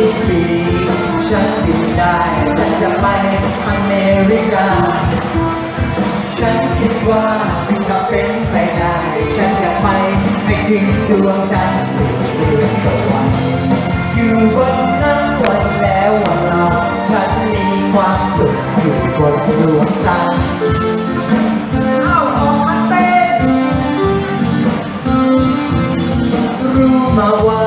กี่ปีฉันบินได้ฉันจะไปอเมริกา ฉันคิดว่าจะเป็นไปได้ ฉันจะไปให้ถึงดวงจันทร์หรือสวรรค์อยู่บนนั้นวันแล้ววันเราฉันมีความสุขอยู่บนดวงจันทร์รู้มาว่า